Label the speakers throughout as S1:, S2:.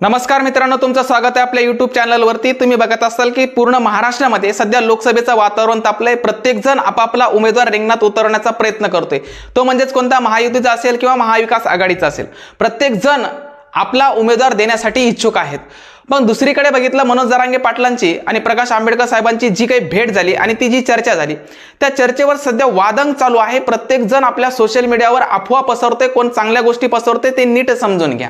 S1: नमस्कार मित्रांनो तुमचं स्वागत आहे आपल्या युट्यूब चॅनलवरती तुम्ही बघत असाल की पूर्ण महाराष्ट्रामध्ये सध्या लोकसभेचं वातावरण तापलंय. प्रत्येकजण आपापला उमेदवार रिंगणात उतरवण्याचा प्रयत्न करतोय. तो म्हणजेच कोणता महायुतीचा असेल किंवा महाविकास आघाडीचा असेल. प्रत्येकजण आपला उमेदवार देण्यासाठी इच्छुक आहेत. पण दुसरीकडे बघितलं मनोज जरांगे पाटलांची आणि प्रकाश आंबेडकर साहेबांची जी काही भेट झाली आणि ती जी चर्चा झाली त्या चर्चेवर सध्या वादंग चालू आहे. प्रत्येकजण आपल्या सोशल मीडियावर अफवा पसरते कोण चांगल्या गोष्टी पसरते ते नीट समजून घ्या.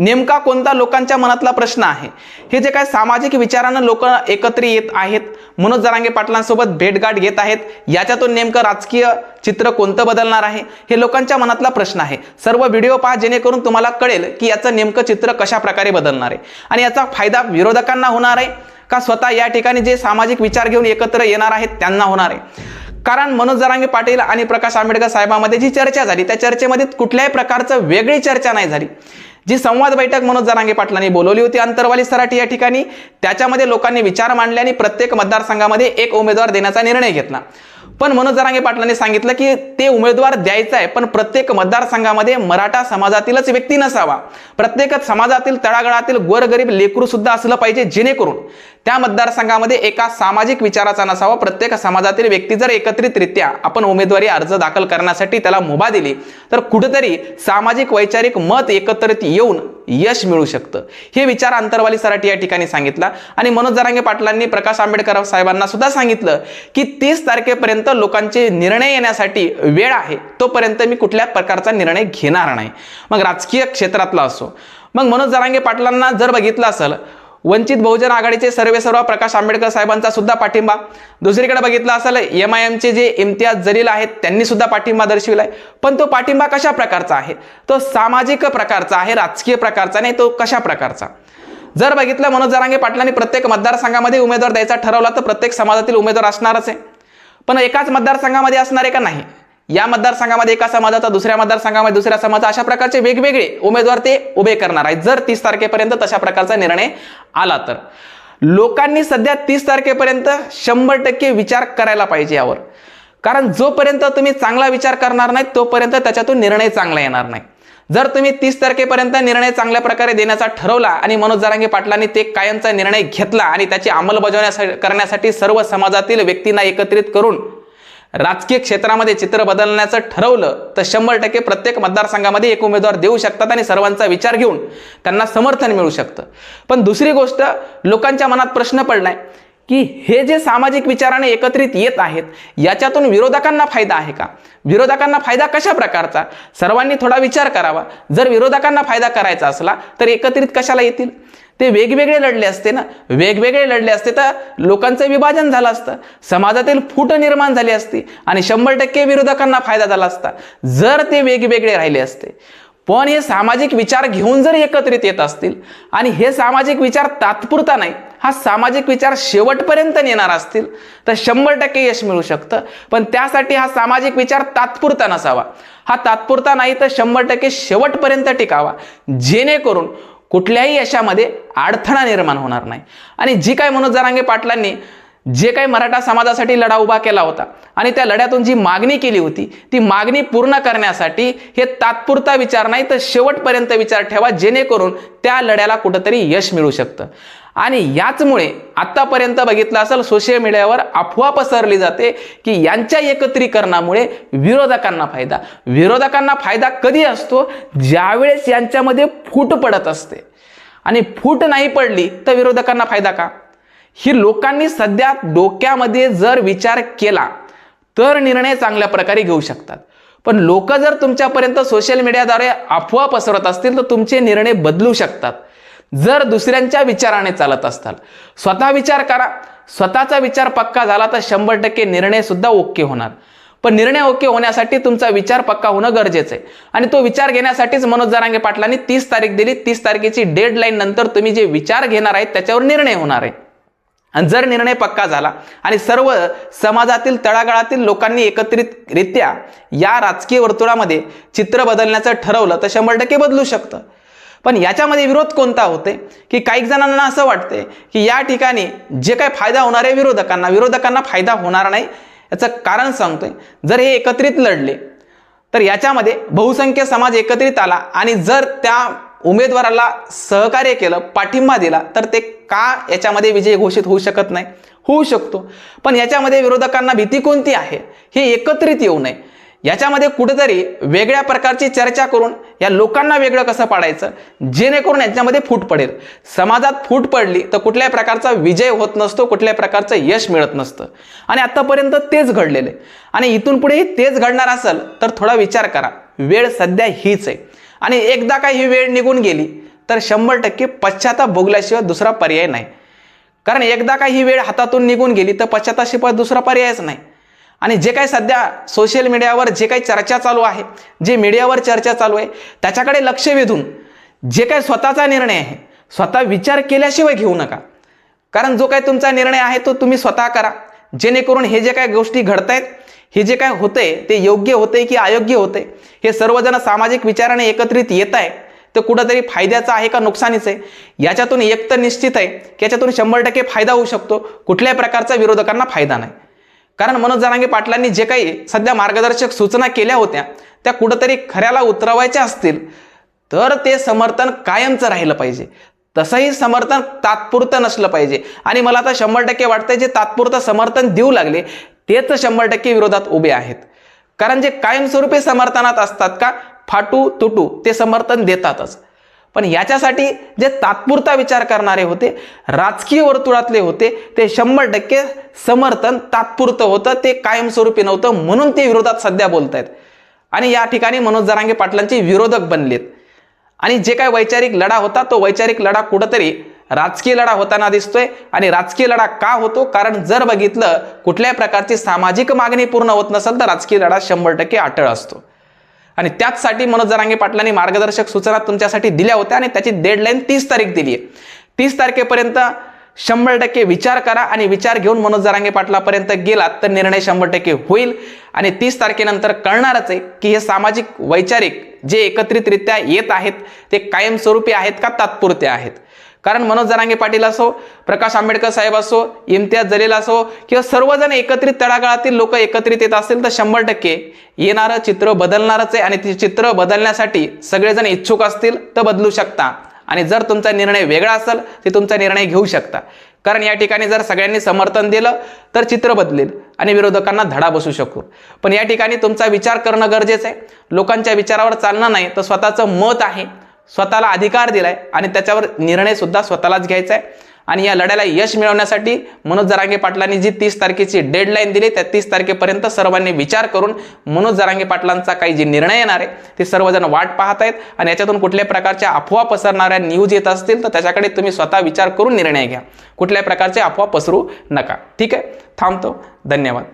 S1: नेमका कोणता लोकांच्या मनातला प्रश्न आहे? हे जे काय सामाजिक विचारानं लोक एकत्र येत आहेत मनोज जरांगे पाटलांसोबत भेटगाठ घेत आहेत याच्यातून नेमकं राजकीय चित्र कोणतं बदलणार आहे? हे लोकांच्या मनातला प्रश्न आहे. सर्व व्हिडिओ पहा जेणेकरून तुम्हाला कळेल की याचं नेमकं चित्र कशा प्रकारे बदलणार आहे. आणि याचा फायदा विरोधकांना होणार आहे का स्वतः या ठिकाणी जे सामाजिक विचार घेऊन एकत्र येणार आहेत त्यांना होणार आहे? कारण मनोज जरांगे पाटील आणि प्रकाश आंबेडकर साहेबांमध्ये जी चर्चा झाली त्या चर्चेमध्ये कुठल्याही प्रकारचं वेगळी चर्चा नाही झाली. जी संवाद बैठक मनोज जरांगे पाटलांनी बोलवली होती अंतरवाली सराठी या ठिकाणी. त्याच्यामध्ये लोकांनी विचार मांडले आणि प्रत्येक मतदारसंघामध्ये एक उमेदवार देण्याचा निर्णय घेतला. पण मनोज जरांगे पाटलांनी सांगितलं की ते उमेदवार द्यायचा आहे पण प्रत्येक मतदारसंघामध्ये मराठा समाजातीलच व्यक्ती नसावा. प्रत्येक समाजातील तळागाळातील गोरगरीब लेकरू सुद्धा असलं पाहिजे जेणेकरून त्या मतदारसंघामध्ये एका सामाजिक विचाराचा नसावा. प्रत्येक समाजातील व्यक्ती जर एकत्रितरित्या आपण उमेदवारी अर्ज दाखल करण्यासाठी त्याला मुभा दिली तर कुठेतरी सामाजिक वैचारिक मत एकत्रित येऊन यश मिळू शकतं. हे विचार अंतरवाली सराठी या ठिकाणी सांगितला. आणि मनोज जरांगे पाटलांनी प्रकाश आंबेडकर साहेबांना सुद्धा सांगितलं की तीस तारखेपर्यंत लोकांचे निर्णय येण्यासाठी वेळ आहे तोपर्यंत मी कुठल्या प्रकारचा निर्णय घेणार नाही. मग राजकीय क्षेत्रातला असो. मग मनोज जरांगे पाटलांना जर बघितलं असेल वंचित बहुजन आघाडीचे सर्वे सर्व प्रकाश आंबेडकर साहेबांचा सुद्धा पाठिंबा. दुसरीकडे बघितलं असेल एम आय एमचे जे इम्तियाज जलील आहेत त्यांनी सुद्धा पाठिंबा दर्शविलाय. पण तो पाठिंबा कशा प्रकारचा आहे? तो सामाजिक प्रकारचा आहे राजकीय प्रकारचा नाही तो कशा प्रकारचा? जर बघितलं मनोज जरांगे पाटलांनी प्रत्येक मतदारसंघामध्ये उमेदवार द्यायचा ठरवला तर प्रत्येक समाजातील उमेदवार असणारच आहे. पण एकाच मतदारसंघामध्ये असणार आहे का नाही? या मतदारसंघामध्ये एका समाजाचा दुसऱ्या मतदारसंघामध्ये दुसऱ्या समाजाचा अशा प्रकारचे वेगवेगळे उमेदवार ते उभे करणार आहेत. जर तीस तारखेपर्यंत तशा प्रकारचा निर्णय आला तर. लोकांनी सध्या तीस तारखेपर्यंत शंभर टक्के विचार करायला पाहिजे यावर. कारण जोपर्यंत तुम्ही चांगला विचार करणार नाही तोपर्यंत त्याच्यातून निर्णय चांगला येणार नाही. जर तुम्ही तीस तारखेपर्यंत निर्णय चांगल्या प्रकारे देण्याचा ठरवला आणि मनोज जरांगे पाटलांनी ते कायमचा निर्णय घेतला आणि त्याची अंमलबजावणी करण्यासाठी सर्व समाजातील व्यक्तींना एकत्रित करून राजकीय क्षेत्रामध्ये चित्र बदलण्याचं ठरवलं तर शंभर टक्के प्रत्येक मतदारसंघामध्ये एक उमेदवार देऊ शकतात आणि सर्वांचा विचार घेऊन त्यांना समर्थन मिळू शकतं. पण दुसरी गोष्ट लोकांच्या मनात प्रश्न पडलाय की हे जे सामाजिक विचाराने एकत्रित येत आहेत याच्यातून विरोधकांना फायदा आहे का? विरोधकांना फायदा कशा प्रकारचा? सर्वांनी थोडा विचार करावा. जर विरोधकांना फायदा करायचा असला तर एकत्रित कशाला येतील? ते वेगवेगळे लढले असते ना? वेगवेगळे लढले असते तर लोकांचं विभाजन झालं असतं. समाजातील फूट निर्माण झाली असती आणि शंभर टक्के विरोधकांना फायदा झाला असता. जर ते वेगवेगळे राहिले असते. पण हे सामाजिक विचार घेऊन जर एकत्रित येत असतील आणि हे सामाजिक विचार तात्पुरता नाही हा सामाजिक विचार शेवटपर्यंत नेणार असतील तर शंभर टक्के यश मिळू शकतं. पण त्यासाठी हा सामाजिक विचार तात्पुरता नसावा. हा तात्पुरता नाही तर शंभर टक्के शेवटपर्यंत टिकावा. जेणेकरून कुठल्याही यशामध्ये अडथळा निर्माण होणार नाही. आणि जी काय मनोज जरांगे पाटलांनी जे काही मराठा समाजासाठी लढा उभा केला होता आणि त्या लढ्यातून जी मागणी केली होती ती मागणी पूर्ण करण्यासाठी हे तात्पुरता विचार नाही तर शेवटपर्यंत विचार ठेवा जेणेकरून त्या लढ्याला कुठंतरी यश मिळू शकतं. आणि याचमुळे आतापर्यंत बघितलं असेल सोशल मीडियावर अफवा पसरली जाते की यांच्या एकत्रीकरणामुळे विरोधकांना फायदा. विरोधकांना फायदा कधी असतो? ज्यावेळेस यांच्यामध्ये फूट पडत असते. आणि फूट नाही पडली तर विरोधकांना फायदा का? ही लोकांनी सध्या डोक्यामध्ये जर विचार केला तर निर्णय चांगल्या प्रकारे घेऊ शकतात. पण लोक जर तुमच्यापर्यंत सोशल मीडियाद्वारे अफवा पसरत असतील तर तुमचे निर्णय बदलू शकतात. जर दुसऱ्यांच्या विचाराने चालत असताल स्वतः विचार करा. स्वतःचा विचार पक्का झाला तर शंभर टक्के निर्णय सुद्धा ओके होणार. पण निर्णय ओके होण्यासाठी तुमचा विचार पक्का होणं गरजेचं आहे. आणि तो विचार घेण्यासाठीच मनोज जरांगे पाटलांनी तीस तारीख दिली. तीस तारखेची डेडलाईन नंतर तुम्ही जे विचार घेणार आहेत त्याच्यावर निर्णय होणार आहे. आणि जर निर्णय पक्का झाला आणि सर्व समाजातील तळागाळातील लोकांनी एकत्रितरित्या या राजकीय वर्तुळामध्ये चित्र बदलण्याचं ठरवलं तर शंभर टक्के बदलू शकतं. पण याच्यामध्ये विरोध कोणता होते की काही जणांना असं वाटते की या ठिकाणी जे काही फायदा होणार आहे विरोधकांना विरोधकांना फायदा होणार नाही याचं कारण सांगतोय. जर हे एकत्रित लढले तर याच्यामध्ये बहुसंख्य समाज एकत्रित आला आणि जर त्या उमेदवाराला सहकार्य केलं पाठिंबा दिला तर ते का याच्यामध्ये विजय घोषित होऊ शकत नाही? होऊ शकतो. पण याच्यामध्ये विरोधकांना भीती कोणती आहे? हे एकत्रित येऊ नये. याच्यामध्ये कुठेतरी वेगळ्या प्रकारची चर्चा करून या लोकांना वेगळं कसं पाडायचं? जेणेकरून याच्यामध्ये फूट पडेल. समाजात फूट पडली तर कुठल्याही प्रकारचा विजय होत नसतो कुठल्याही प्रकारचं यश मिळत नसतं. आणि आत्तापर्यंत तेच घडलेलं. आहे आणि इथून पुढेही तेच घडणार असेल तर थोडा विचार करा. वेळ सध्या हीच आहे. आणि एकदा काही ही वेळ निघून गेली तर शंभर टक्के पश्चाताप भोगल्याशिवाय दुसरा पर्याय नाही. कारण एकदा काही ही वेळ हातातून निघून गेली तर पश्चाताशिवाय दुसरा पर्यायच नाही. आणि जे काही सध्या सोशल मीडियावर जे काही चर्चा चालू आहे जे मीडियावर चर्चा चालू आहे त्याच्याकडे लक्ष वेधून जे काही स्वतःचा निर्णय आहे स्वतः विचार केल्याशिवाय घेऊ नका. कारण जो काही तुमचा निर्णय आहे तो तुम्ही स्वतः करा. जेणेकरून हे जे काही गोष्टी घडत आहेत हे जे काय होतंय ते योग्य होतंय की अयोग्य होतंय? हे सर्वजण सामाजिक विचाराने एकत्रित येत आहे. तर कुठंतरी फायद्याचं आहे का नुकसानीचं आहे? याच्यातून एक तर निश्चित आहे की याच्यातून शंभर टक्के फायदा होऊ शकतो. कुठल्याही प्रकारचा विरोधकांना फायदा नाही. कारण मनोज जरांगे पाटलांनी जे काही सध्या मार्गदर्शक सूचना केल्या होत्या त्या कुठंतरी खऱ्याला उतरवायच्या असतील तर ते समर्थन कायमचं राहिलं पाहिजे. तसंही समर्थन तात्पुरतं नसलं पाहिजे. आणि मला आता शंभर टक्के वाटतंय जे तात्पुरतं समर्थन देऊ लागले तेच शंभर टक्के विरोधात उभे आहेत. कारण जे कायमस्वरूपी समर्थनात असतात का फाटू तुटू ते समर्थन देतातच. पण याच्यासाठी जे तात्पुरता विचार करणारे होते राजकीय वर्तुळातले होते ते शंभर टक्के समर्थन तात्पुरतं होतं ते कायमस्वरूपी नव्हतं म्हणून ते विरोधात सध्या बोलत आहेत आणि या ठिकाणी मनोज जरांगे पाटलांचे विरोधक बनलेत. आणि जे काय वैचारिक लढा होता तो वैचारिक लढा कुठंतरी राजकीय लढा होताना दिसतोय आणि राजकीय लढा का होतो? कारण जर बघितलं कुठल्याही प्रकारची सामाजिक मागणी पूर्ण होत नसेल तर राजकीय लढा शंभर टक्के अटळ असतो. आणि त्याचसाठी मनोज जरांगे पाटलांनी मार्गदर्शक सूचना तुमच्यासाठी दिल्या होत्या आणि त्याची डेडलाईन तीस तारीख दिली आहे तीस तारखेपर्यंत शंभर टक्के विचार करा आणि विचार घेऊन मनोज जरांगे पाटलापर्यंत गेलात तर निर्णय शंभर टक्के होईल. आणि तीस तारखेनंतर कळणारच आहे की हे सामाजिक वैचारिक जे एकत्रितरित्या येत आहेत ते कायमस्वरूपी आहेत का तात्पुरते आहेत? कारण मनोज जरांगे पाटील असो प्रकाश आंबेडकर साहेब असो इम्तियाज जलील असो किंवा सर्वजण एकत्रित तळागाळातील लोक एकत्रित येत असतील तर शंभर टक्के येणारं चित्र बदलणारच आहे आणि ते चित्र बदलण्यासाठी सगळेजण इच्छुक असतील तर बदलू शकता. आणि जर तुमचा निर्णय वेगळा असेल तर तुमचा निर्णय घेऊ शकता. कारण या ठिकाणी जर सगळ्यांनी समर्थन दिलं तर चित्र बदलेल आणि विरोधकांना धडा बसू शकतो पण या ठिकाणी तुमचा विचार करणं गरजेचं आहे. लोकांच्या विचारावर चालणं नाही तर स्वतःचं मत आहे. स्वतःला अधिकार दिलाय आणि त्याच्यावर निर्णय सुद्धा स्वतःलाच घ्यायचा आहे. आणि या लढ्याला यश मिळवण्यासाठी मनोज जरांगे पाटलांनी जी तीस तारखेची डेडलाईन दिली त्या तीस तारखेपर्यंत सर्वांनी विचार करून मनोज जरांगे पाटलांचा काही जे निर्णय येणार आहे ते सर्वजण वाट पाहत आहेत आणि याच्यातून कुठल्या प्रकारच्या अफवा पसरणाऱ्या न्यूज येत असतील तर त्याच्याकडे तुम्ही स्वतः विचार करून निर्णय घ्या. कुठल्याही प्रकारचे अफवा पसरू नका. ठीक आहे? थांबतो. धन्यवाद.